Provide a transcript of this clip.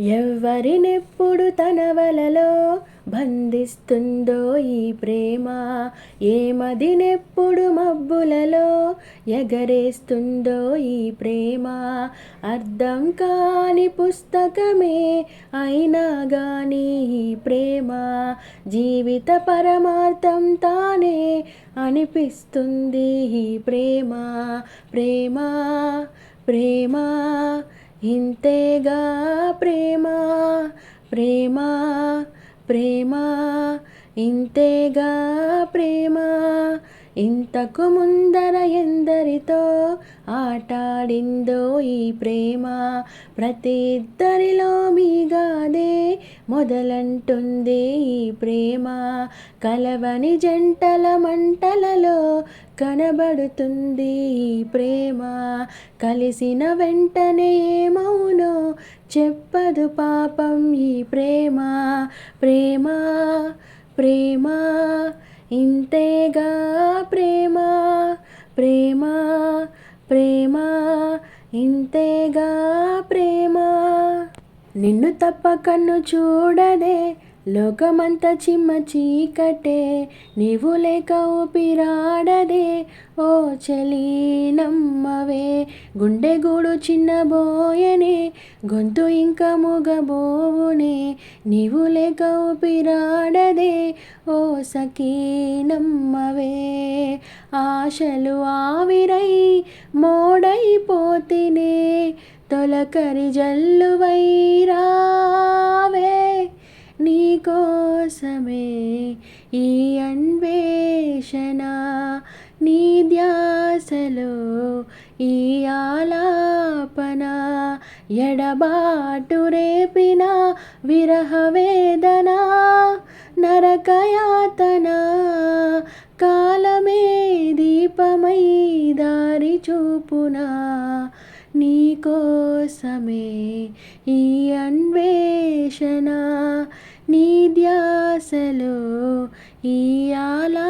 ఎవ్వరినెప్పుడు తన వలలో బంధిస్తుందో ఈ ప్రేమ? ఏమదినెప్పుడు మబ్బులలో ఎగరేస్తుందో ఈ ప్రేమ? అర్థం కాని పుస్తకమే అయినా గాని ఈ ప్రేమ జీవిత పరమార్థం తానే అనిపిస్తుంది ఈ ప్రేమ. ప్రేమ ప్రేమ ఇంతేగా ప్రేమ ప్రేమ ప్రేమ ఇంతేగా ప్రేమ. ఇంతకు ముందర ఎందరితో ఆటాడిందో ఈ ప్రేమ ప్రతి ఇద్దరిలో మీగాదే మొదలంటుంది ఈ ప్రేమ. కలవని జంటల మంటలలో కనబడుతుంది ఈ ప్రేమ. కలిసిన వెంటనే ఏమవునో చెప్పదు పాపం ఈ ప్రేమ. ప్రేమ ప్రేమ ఇంతేగా ప్రేమ. ప్రేమ ప్రేమ ఇంతేగా ప్రేమ. నిన్ను తప్ప కన్ను చూడదే లోకమంత చిమ్మ చీకటే. నీవు లేక ఊపిరాడదే ఓ చలి నమ్మవే గుండె గూడు చిన్నబోయనే గొంతు ఇంకా మూగబోవునే. నీవు లేక ఊపిరాడదే ఓ సఖీ నమ్మవే ఆశలు ఆవిరై మోడైపోతినే. తొలకరి జల్లువై నీ కోసమే ఈ అన్వేషణ నీ ధ్యాసలో ఈ ఆలాపన ఎడబాటు రేపిన విరహవేదన నరకయాతన కాలమే దీపమైదా చూపునా నీకోసమే ఈ అన్వేషణ నీ ధ్యాసలో ఈ ఆలా